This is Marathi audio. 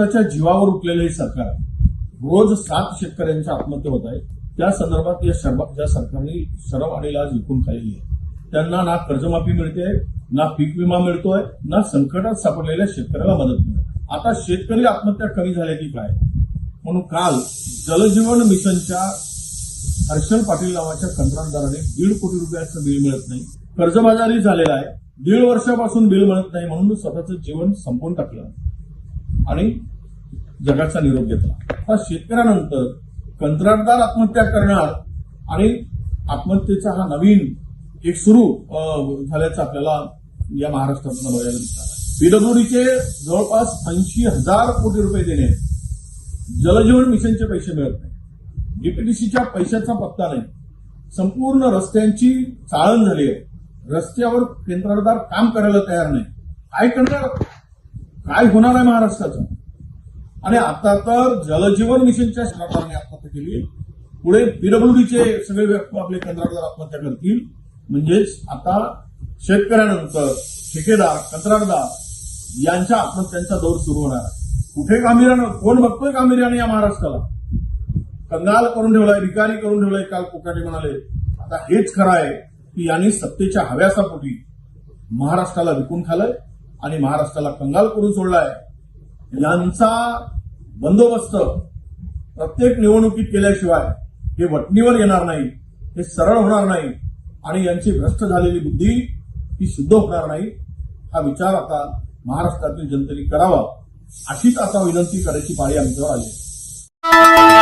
महाराष्ट्राच्या जीवावर उठलेलं हे सरकार आहे. रोज सात शेतकऱ्यांच्या आत्महत्या होत आहेत. त्या संदर्भात या शर्मा ज्या सरकारने शरम आणि लाज विकून खाल्लेली आहे त्यांना ना कर्जमाफी मिळते ना पीक विमा मिळतोय ना संकटात सापडलेल्या शेतकऱ्याला मदत मिळते. आता शेतकरी आत्महत्या कमी झाल्या की काय? म्हणून काल जलजीवन मिशनच्या हर्षल पाटील नावाच्या कंत्राटदाराने दीड कोटी रुपयाचं बिल मिळत नाही. कर्जबाजारी झालेला आहे. दीड वर्षापासून बिल मिळत नाही म्हणून स्वतःचं जीवन संपवून टाकलं. आणि जगाचा निरोप घेतला. हा शेतकऱ्यानंतर कंत्राटदार आत्महत्या करणार आणि आत्महत्येचा हा नवीन एक सुरू झाल्याचं आपल्याला या महाराष्ट्रातून बघायला दिसणार आहे पीडब्ल्यूडीचे जवळपास ऐंशी हजार कोटी रुपये देणे. जलजीवन मिशनचे पैसे मिळत नाही. डीपीटीसीच्या पैशाचा पत्ता नाही. संपूर्ण रस्त्यांची चाळण झाली आहे. रस्त्यावर केंद्रदार काम करायला तयार नाही. काय करणार? काय होणार आहे महाराष्ट्राचं? आणि आता तर जलजीवन मिशनच्या सरकारने आत्महत्या केली. पुढे पीडब्ल्यूडीचे सगळे व्यक्त आपले कंत्राटदार आत्महत्या करतील. म्हणजेच आता शेतकऱ्यानंतर ठेकेदार कंत्राटदार यांच्या आत्महत्यांचा दौर सुरू होणार आहे. कुठे गांभीर्यानं कोण बघतोय गांभीर्याने या महाराष्ट्राला? कंगाल करून ठेवलाय भिकारी करून ठेवलाय काल कोकाटे म्हणाले. आता हेच खरं आहे की यांनी सत्तेच्या हव्यासापोटी महाराष्ट्राला विकून खालंय. आणि महाराष्ट्राला कंगाल करून सोडलाय यांचा बंदोबस्त प्रत्येक निवडणुकीत केल्याशिवाय हे वटणीवर येणार नाही हे सरळ होणार नाही आणि यांची भ्रष्ट झालेली बुद्धी ही शुद्ध होणार नाही हा विचार आता महाराष्ट्रातील जनतेने करावा अशीच आता विनंती करायची पाळी आमच्यावर आली आहे.